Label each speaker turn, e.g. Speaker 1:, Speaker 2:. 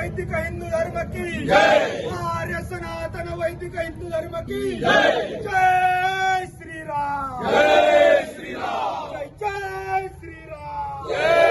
Speaker 1: वैदिक हिंदू धर्म की जय आर्य सनातन वैदिक हिंदू धर्म की जय जय श्री राम जय श्री राम जय जय श्री राम जय श्री